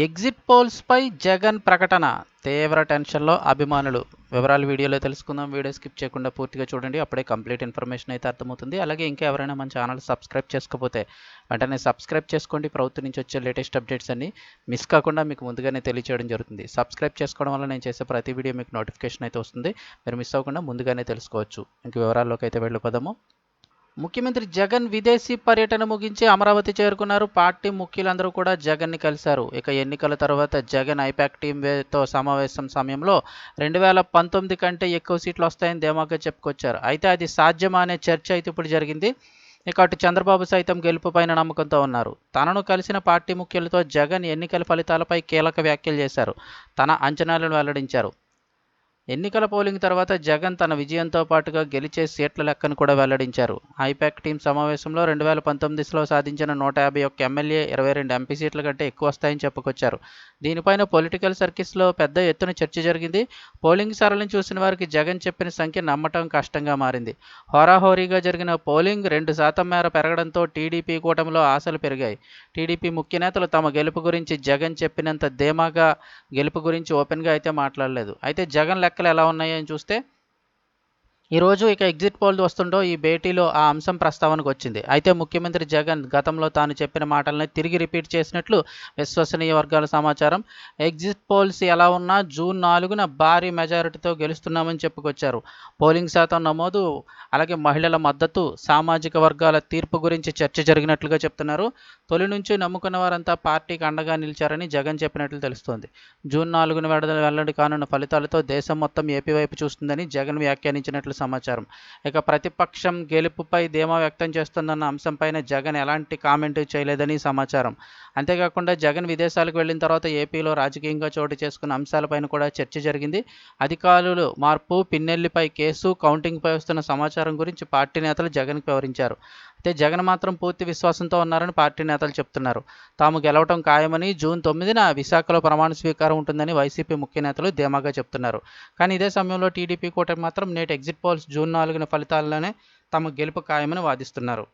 Exit పోల్స్పై Jagan ప్రకటన. తీవ్ర టెన్షన్లో అభిమానులు. వివరాలు వీడియోలో తెలుసుకుందాం. వీడియో స్కిప్ చేయకుండా పూర్తిగా చూడండి. అప్పుడే కంప్లీట్ ఇన్ఫర్మేషన్ అయితే అర్థమవుతుంది. అలాగే ఇంకా ఎవరైనా మన ఛానల్ సబ్స్క్రైబ్ చేసుకోకపోతే వెంటనే సబ్స్క్రైబ్ చేసుకోండి. ప్రభుత్వం నుంచి వచ్చే లేటెస్ట్ అప్డేట్స్ అన్ని మిస్ కాకుండా మీకు ముందుగానే తెలియచేయడం జరుగుతుంది. సబ్స్క్రైబ్ చేసుకోవడం వల్ల నేను చేసే ప్రతి వీడియో మీకు నోటిఫికేషన్ అయితే వస్తుంది. మీరు మిస్ అవ్వకుండా ముందుగానే తెలుసుకోవచ్చు. ఇంక వివరాల్లోకి అయితే వెళ్ళిపోదాము. ముఖ్యమంత్రి జగన్ విదేశీ పర్యటన ముగించి అమరావతి చేరుకున్నారు. పార్టీ ముఖ్యులందరూ కూడా జగన్ని కలిశారు. ఇక ఎన్నికల తర్వాత జగన్ ఐపాక్ టీంతో సమావేశం సమయంలో రెండు వేల పంతొమ్మిది కంటే ఎక్కువ సీట్లు వస్తాయని ధీమాగా చెప్పుకొచ్చారు. అయితే అది సాధ్యమా అనే చర్చ అయితే ఇప్పుడు జరిగింది. ఇక అటు చంద్రబాబు సైతం గెలుపుపైన నమ్మకంతో ఉన్నారు. తనను కలిసిన పార్టీ ముఖ్యులతో జగన్ ఎన్నికల ఫలితాలపై కీలక వ్యాఖ్యలు చేశారు. తన అంచనాలను వెల్లడించారు. ఎన్నికల పోలింగ్ తర్వాత జగన్ తన విజయంతో పాటుగా గెలిచే సీట్ల లెక్కను కూడా వెల్లడించారు. ఐపాక్ టీం సమావేశంలో రెండు వేల పంతొమ్మిదిలో సాధించిన నూట యాభై ఒక్క ఎమ్మెల్యే ఇరవై రెండు ఎంపీ సీట్ల కంటే ఎక్కువ వస్తాయని చెప్పుకొచ్చారు. దీనిపైన పొలిటికల్ సర్కిల్స్లో పెద్ద ఎత్తున చర్చ జరిగింది. పోలింగ్ సరళిని చూసిన వారికి జగన్ చెప్పిన సంఖ్య నమ్మటం కష్టంగా మారింది. హోరాహోరీగా జరిగిన పోలింగ్ రెండు శాతం మేర పెరగడంతో టీడీపీ కూటమిలో ఆశలు పెరిగాయి. టీడీపీ ముఖ్య నేతలు తమ గెలుపు గురించి జగన్ చెప్పినంత ధీమాగా గెలుపు గురించి ఓపెన్గా అయితే మాట్లాడలేదు. అయితే జగన్ లెక్క లెక్కలు ఎలా అని చూస్తే ఈరోజు ఇక ఎగ్జిట్ పోల్ వస్తుండో ఈ భేటీలో ఆ అంశం ప్రస్తావనకు వచ్చింది. అయితే ముఖ్యమంత్రి జగన్ గతంలో తాను చెప్పిన మాటలను తిరిగి రిపీట్ చేసినట్లు విశ్వసనీయ వర్గాల సమాచారం. ఎగ్జిట్ పోల్స్ ఎలా ఉన్నా జూన్ నాలుగున భారీ మెజారిటీతో గెలుస్తున్నామని చెప్పుకొచ్చారు. పోలింగ్ శాతం నమోదు అలాగే మహిళల మద్దతు సామాజిక వర్గాల తీర్పు గురించి చర్చ జరిగినట్లుగా చెప్తున్నారు. తొలి నుంచి నమ్ముకున్న వారంతా పార్టీకి అండగా నిలిచారని జగన్ చెప్పినట్లు తెలుస్తోంది. జూన్ నాలుగున వెడద వెల్లడి కానున్న ఫలితాలతో దేశం మొత్తం ఏపీ వైపు చూస్తుందని జగన్ వ్యాఖ్యానించినట్లు సమాచారం. ఇక ప్రతిపక్షం గెలుపుపై ధీమా వ్యక్తం చేస్తుందన్న అంశంపైన జగన్ ఎలాంటి కామెంట్ చేయలేదని సమాచారం. అంతేకాకుండా జగన్ విదేశాలకు వెళ్ళిన తర్వాత ఏపీలో రాజకీయంగా చోటు చేసుకున్న అంశాలపైన కూడా చర్చ జరిగింది. అధికారులు మార్పు పిన్నెల్లిపై కేసు కౌంటింగ్పై వస్తున్న సమాచారం గురించి పార్టీ నేతలు జగన్కి వివరించారు. అయితే జగన్ మాత్రం పూర్తి విశ్వాసంతో ఉన్నారని పార్టీ నేతలు చెప్తున్నారు. తాము గెలవటం ఖాయమని జూన్ తొమ్మిదిన విశాఖలో ప్రమాణ స్వీకారం ఉంటుందని వైసీపీ ముఖ్య నేతలు ధీమాగా చెప్తున్నారు. కానీ ఇదే సమయంలో టీడీపీ కూటమి మాత్రం నేటి ఎగ్జిట్ పోల్స్ జూన్ నాలుగున ఫలితాల్లోనే తమ గెలుపు ఖాయమని వాదిస్తున్నారు.